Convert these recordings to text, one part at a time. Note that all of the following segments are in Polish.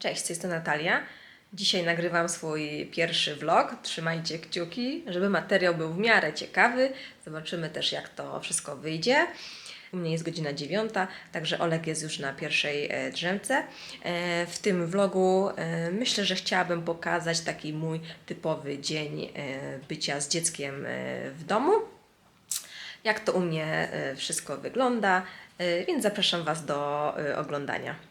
Cześć, jestem Natalia. Dzisiaj nagrywam swój pierwszy vlog. Trzymajcie kciuki, żeby materiał był w miarę ciekawy. Zobaczymy też, jak to wszystko wyjdzie. U mnie jest godzina dziewiąta, także Olek jest już na pierwszej e, drzemce. E, W tym vlogu e, myślę, że chciałabym pokazać taki mój typowy dzień bycia z dzieckiem w domu jak to u mnie wszystko wygląda, więc zapraszam Was do oglądania.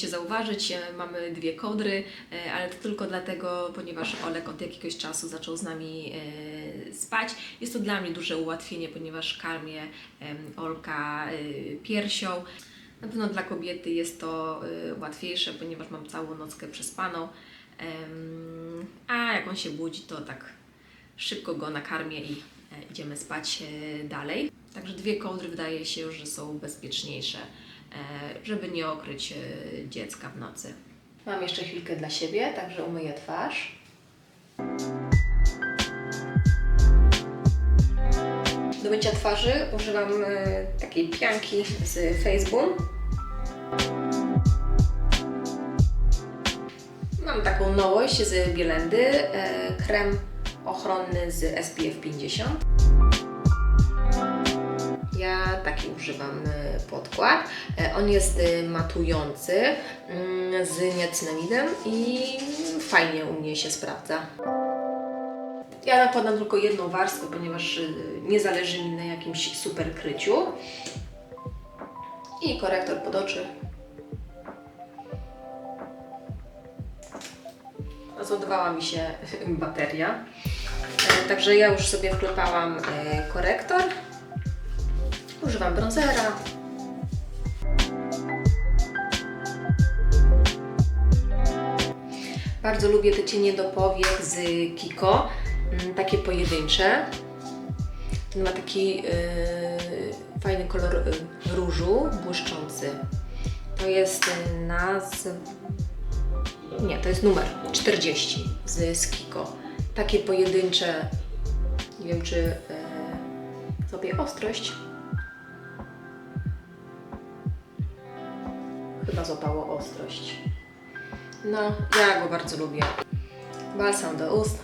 Mogliście zauważyć, e, mamy dwie kodry, e, ale to tylko dlatego, ponieważ Olek od jakiegoś czasu zaczął z nami e, spać. Jest to dla mnie duże ułatwienie, ponieważ karmię Olka piersią. Na pewno dla kobiety jest to łatwiejsze, ponieważ mam całą nockę przespaną. A jak on się budzi, to tak szybko go nakarmię i idziemy spać dalej. Także dwie kołdry wydaje się, że są bezpieczniejsze, e, żeby nie okryć e, dziecka w nocy. Mam jeszcze chwilkę dla siebie, także umyję twarz. Do mycia twarzy używam e, takiej pianki z Facebooku. Mam taką nowość z Bielendy, krem ochronny z SPF 50. Ja taki używam e, podkład. E, On jest e, matujący mm, z niacinamidem i fajnie u mnie się sprawdza. Ja nakładam tylko jedną warstwę, ponieważ nie zależy mi na jakimś super kryciu. I korektor pod oczy. Rozładowała mi się bateria. Także ja już sobie wklepałam korektor. Używam bronzera. Bardzo lubię te cienie do powiek z Kiko, mm, takie pojedyncze. Ten ma taki yy, fajny kolor yy, różu, błyszczący. To jest yy, naz... Nie, to jest numer 40 z, z Kiko. Takie pojedyncze, nie wiem czy yy, sobie ostrość. Chyba złapało ostrość. No, ja go bardzo lubię. Balsam do ust.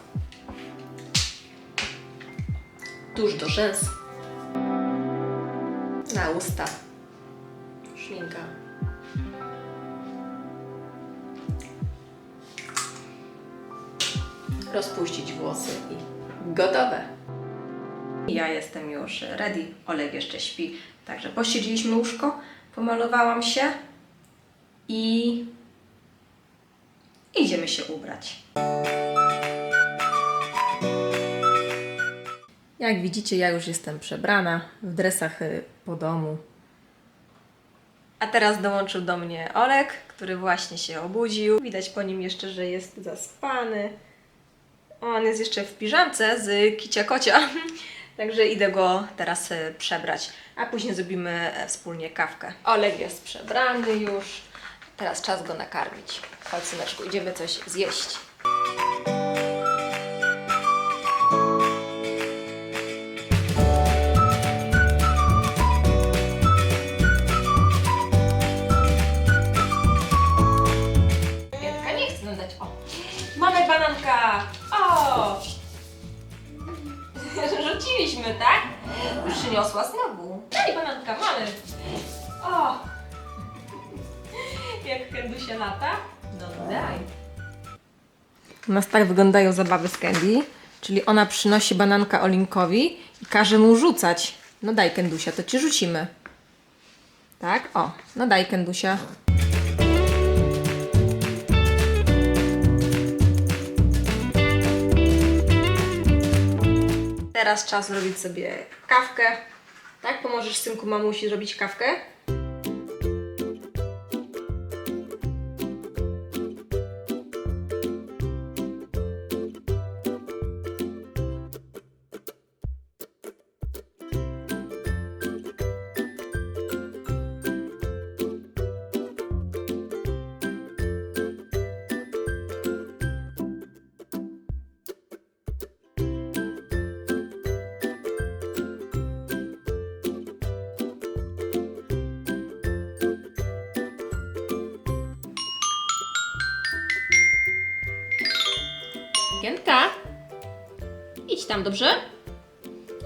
Tuż do rzęs. Na usta. Szminka. Rozpuścić włosy i gotowe. Ja jestem już ready. Oleg jeszcze śpi. Także pościeliliśmy łóżko, pomalowałam się i idziemy się ubrać. Jak widzicie, ja już jestem przebrana w dresach y, po domu. A teraz dołączył do mnie Olek, który właśnie się obudził. Widać po nim jeszcze, że jest zaspany. On jest jeszcze w piżamce z kicia kocia. Także idę go teraz y, przebrać, a później zrobimy e, wspólnie kawkę. Olek jest przebrany już. Teraz czas go nakarmić. Chodź syneczku, idziemy coś zjeść. Nas tak wyglądają zabawy z Candy, czyli ona przynosi bananka Olinkowi i każe mu rzucać. No daj Kendusia, to ci rzucimy. Tak? O, no daj Kendusia. Teraz czas zrobić sobie kawkę. Tak? Pomożesz synku mamusi zrobić kawkę? Tam, dobrze?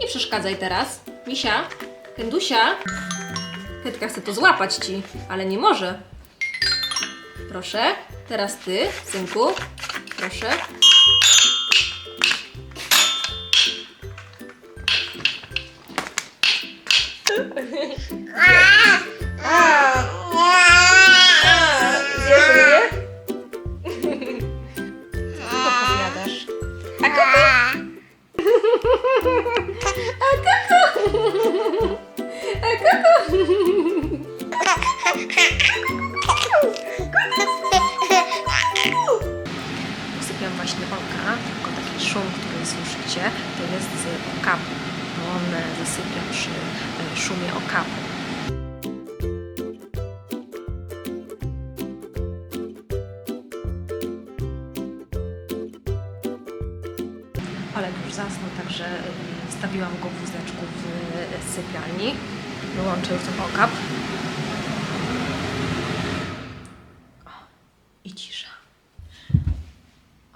Nie przeszkadzaj teraz. Misia, Kendusia. Ketka chce to złapać ci, ale nie może. Proszę, teraz ty, synku. Proszę. słyszycie, to jest z okapu. On e, zasypia przy e, szumie okapu. Olek już zasnął, także y, wstawiłam go w wózeczku w sypialni. Wyłączę już ten okap. O, I cisza.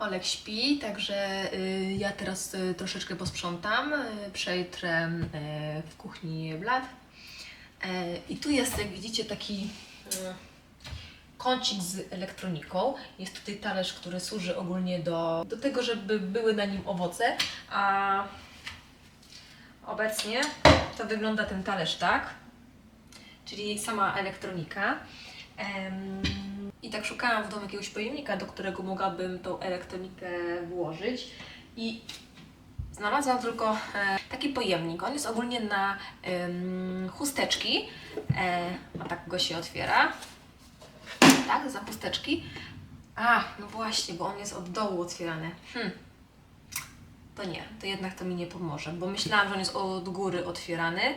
Olek śpi, także y, ja teraz y, troszeczkę posprzątam. Y, przejtrę y, w kuchni blat. Y, I tu jest, jak widzicie, taki kącik z elektroniką. Jest tutaj talerz, który służy ogólnie do, do tego, żeby były na nim owoce, a obecnie to wygląda ten talerz tak, czyli sama elektronika. I tak szukałam w domu jakiegoś pojemnika, do którego mogłabym tą elektronikę włożyć i znalazłam tylko e, taki pojemnik. On jest ogólnie na em, chusteczki, e, a tak go się otwiera tak, za chusteczki. A, no właśnie, bo on jest od dołu otwierany. Hm. To nie, to jednak to mi nie pomoże, bo myślałam, że on jest od góry otwierany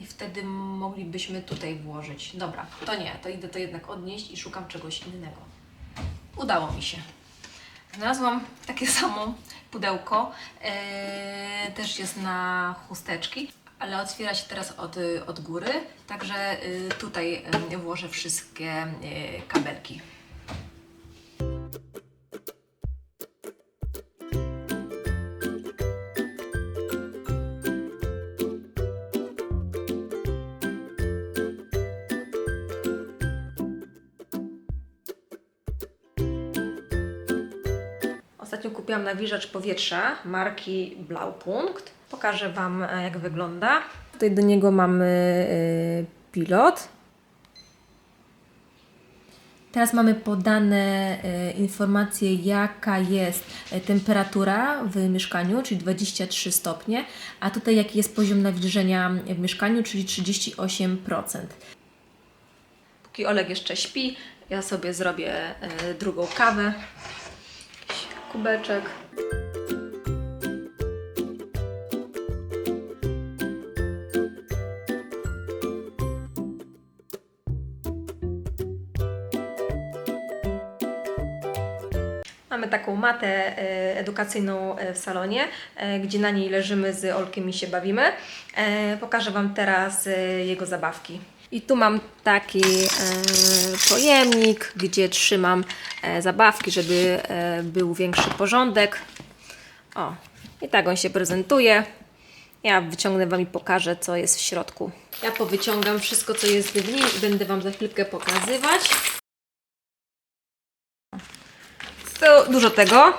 i wtedy moglibyśmy tutaj włożyć. Dobra, to nie, to idę to jednak odnieść i szukam czegoś innego. Udało mi się. Znalazłam takie samo pudełko, eee, też jest na chusteczki, ale otwiera się teraz od, od góry, także y, tutaj y, włożę wszystkie kabelki. Kupiłam nawilżacz powietrza marki Blaupunkt. Pokażę Wam, e, jak wygląda. Tutaj do niego mamy e, pilot. Teraz mamy podane e, informacje, jaka jest temperatura w mieszkaniu, czyli 23 stopnie, a tutaj jaki jest poziom nawilżenia w mieszkaniu, czyli 38%. Póki Oleg jeszcze śpi, ja sobie zrobię drugą kawę. Kubeczek. Mamy taką matę e, edukacyjną e, w salonie, e, gdzie na niej leżymy z Olkiem i się bawimy. Pokażę Wam teraz jego zabawki. I tu mam taki e, pojemnik, gdzie trzymam e, zabawki, żeby e, był większy porządek. O, i tak on się prezentuje. Ja wyciągnę Wam i pokażę, co jest w środku. Ja powyciągam wszystko, co jest w nim i będę Wam za chwilkę pokazywać. To dużo tego.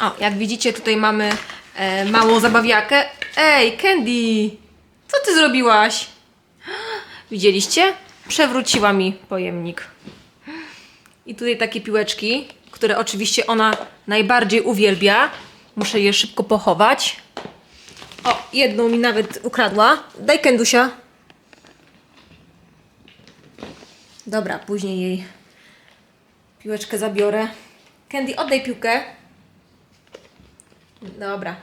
O, jak widzicie, tutaj mamy e, małą zabawiakę. Ej, Candy! Co ty zrobiłaś? Widzieliście? Przewróciła mi pojemnik. I tutaj takie piłeczki, które oczywiście ona najbardziej uwielbia. Muszę je szybko pochować. O, jedną mi nawet ukradła. Daj Kendusia. Dobra, później jej piłeczkę zabiorę. Candy, oddaj piłkę. Dobra.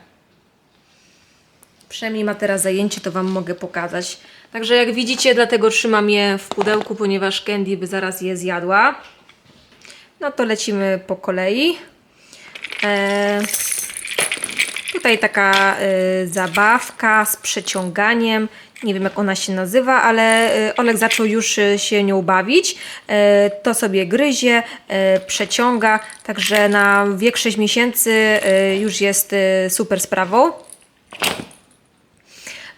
Przynajmniej ma teraz zajęcie, to Wam mogę pokazać. Także jak widzicie, dlatego trzymam je w pudełku, ponieważ Candy by zaraz je zjadła. No to lecimy po kolei. Eee, Tutaj taka y, zabawka z przeciąganiem. Nie wiem, jak ona się nazywa, ale y, Olek zaczął już y, się nią bawić. To sobie gryzie, przeciąga, także na wiek 6 miesięcy już jest super sprawą.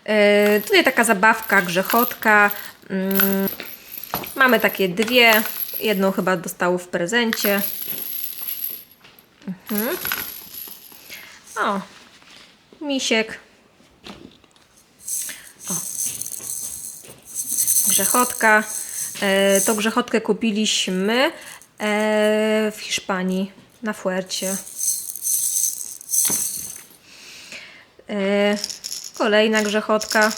Y, tutaj taka zabawka, grzechotka. Mm, mamy takie dwie. Jedną chyba dostało w prezencie. Mhm. O, misiek. O. Grzechotka. E, tą grzechotkę kupiliśmy e, w Hiszpanii, na Fuercie. E, kolejna grzechotka.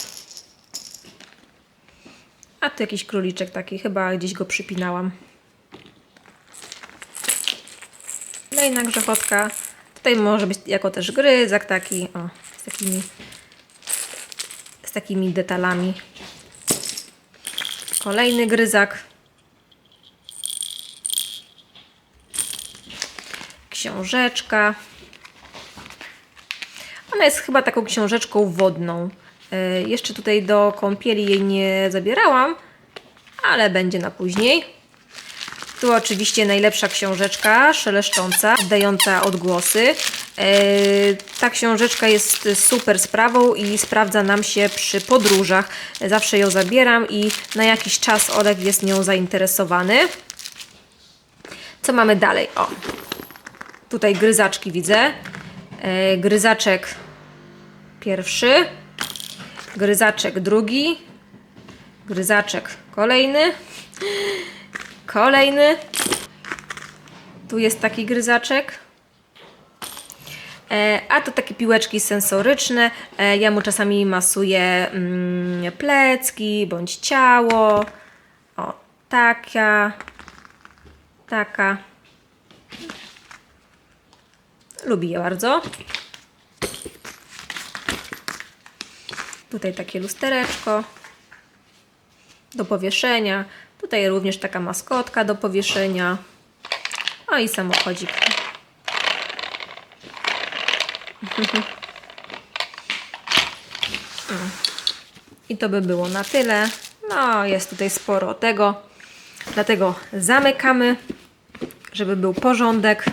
A tu jakiś króliczek taki, chyba gdzieś go przypinałam. Kolejna grzechotka. Tutaj może być jako też gryzak taki, o, z takimi, z takimi detalami. Kolejny gryzak. Książeczka. Ona jest chyba taką książeczką wodną. E, jeszcze tutaj do kąpieli jej nie zabierałam, ale będzie na później. Tu oczywiście najlepsza książeczka, szeleszcząca, dająca odgłosy. E, Ta książeczka jest super sprawą i sprawdza nam się przy podróżach. Zawsze ją zabieram i na jakiś czas Olek jest nią zainteresowany. Co mamy dalej? O, tutaj gryzaczki widzę. E, Gryzaczek pierwszy, gryzaczek drugi, gryzaczek kolejny. Kolejny. Tu jest taki gryzaczek. E, a to takie piłeczki sensoryczne. E, ja mu czasami masuję mm, plecki bądź ciało. O, taka. Taka. Lubi je bardzo. Tutaj takie lustereczko do powieszenia. Tutaj również taka maskotka do powieszenia. O i samochodzik. I to by było na tyle. No, jest tutaj sporo tego. Dlatego zamykamy, żeby był porządek.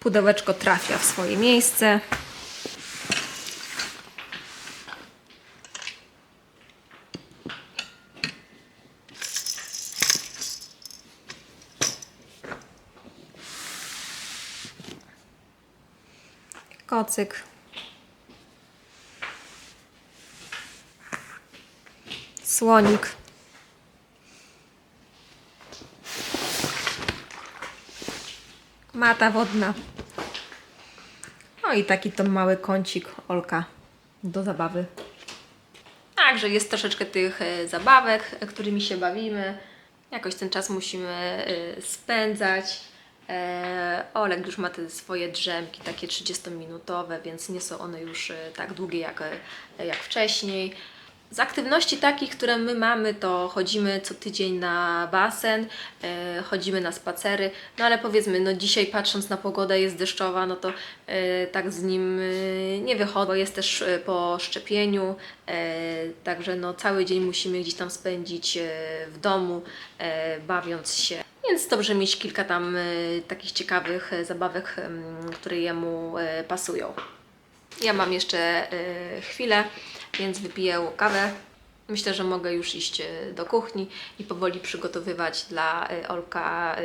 Pudełeczko trafia w swoje miejsce. Kocyk. Słonik. Mata wodna. No i taki to mały kącik Olka do zabawy. Także jest troszeczkę tych e, zabawek, e, którymi się bawimy. Jakoś ten czas musimy e, spędzać. E, Oleg już ma te swoje drzemki, takie 30-minutowe, więc nie są one już e, tak długie jak, e, jak wcześniej. Z aktywności takich, które my mamy, to chodzimy co tydzień na basen, chodzimy na spacery, no ale powiedzmy, no dzisiaj patrząc na pogodę jest deszczowa, no to tak z nim nie wychodzę, jest też po szczepieniu, także no cały dzień musimy gdzieś tam spędzić w domu, bawiąc się. Więc dobrze mieć kilka tam e, takich ciekawych e, zabawek, em, które jemu pasują. Ja mam jeszcze chwilę, więc wypiję kawę. Myślę, że mogę już iść do kuchni i powoli przygotowywać dla Olka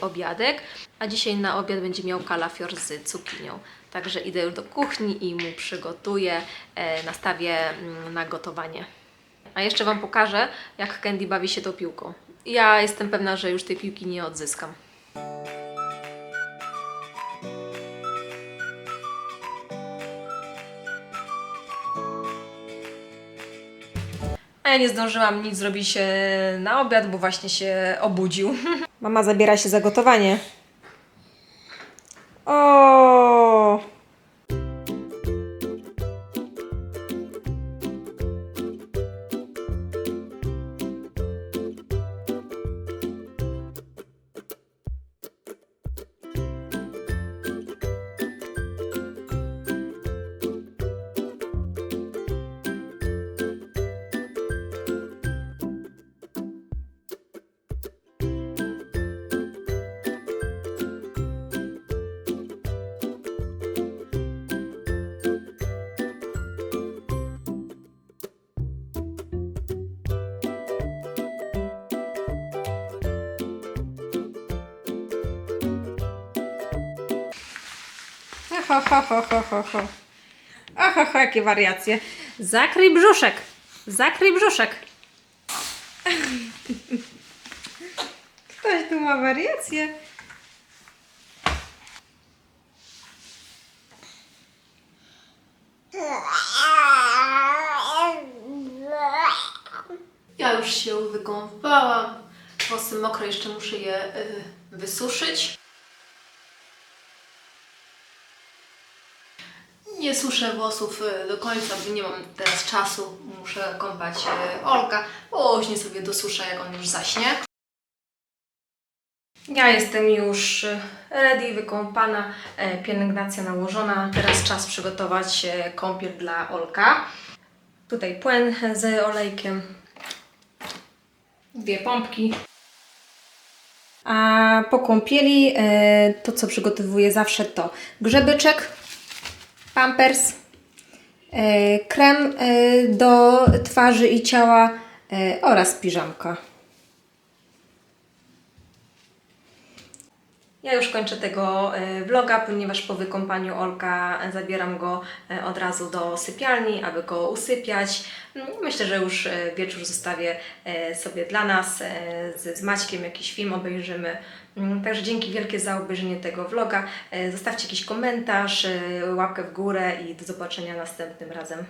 obiadek. A dzisiaj na obiad będzie miał kalafior z cukinią. Także idę już do kuchni i mu przygotuję, nastawię mm, na gotowanie. A jeszcze Wam pokażę, jak Candy bawi się tą piłką. Ja jestem pewna, że już tej piłki nie odzyskam. A ja nie zdążyłam nic zrobić e, na obiad, bo właśnie się obudził. Mama zabiera się za gotowanie. Ho, ho, ho, ho, ho. Oho, ho, jakie wariacje. Zakryj brzuszek. Zakryj brzuszek. Ktoś tu ma wariacje. Ja już się wykąpałam. Włosy mokre, jeszcze muszę je y, wysuszyć. Nie suszę włosów y, do końca, bo nie mam teraz czasu. Muszę kąpać y, Olka. Później sobie dosuszę, jak on już zaśnie. Ja jestem już y, ready, wykąpana, e, pielęgnacja nałożona. Teraz czas przygotować e, kąpiel dla Olka. Tutaj płyn z olejkiem, dwie pompki. A po kąpieli e, to, co przygotowuję zawsze to grzebyczek, pampers, e, krem e, do twarzy i ciała e, oraz piżamka. Ja już kończę tego vloga, ponieważ po wykąpaniu Olka zabieram go od razu do sypialni, aby go usypiać. No, Myślę, że już wieczór zostawię sobie dla nas z Maćkiem, jakiś film obejrzymy. Mm, Także dzięki wielkie za obejrzenie tego vloga. E, Zostawcie jakiś komentarz, e, łapkę w górę i do zobaczenia następnym razem.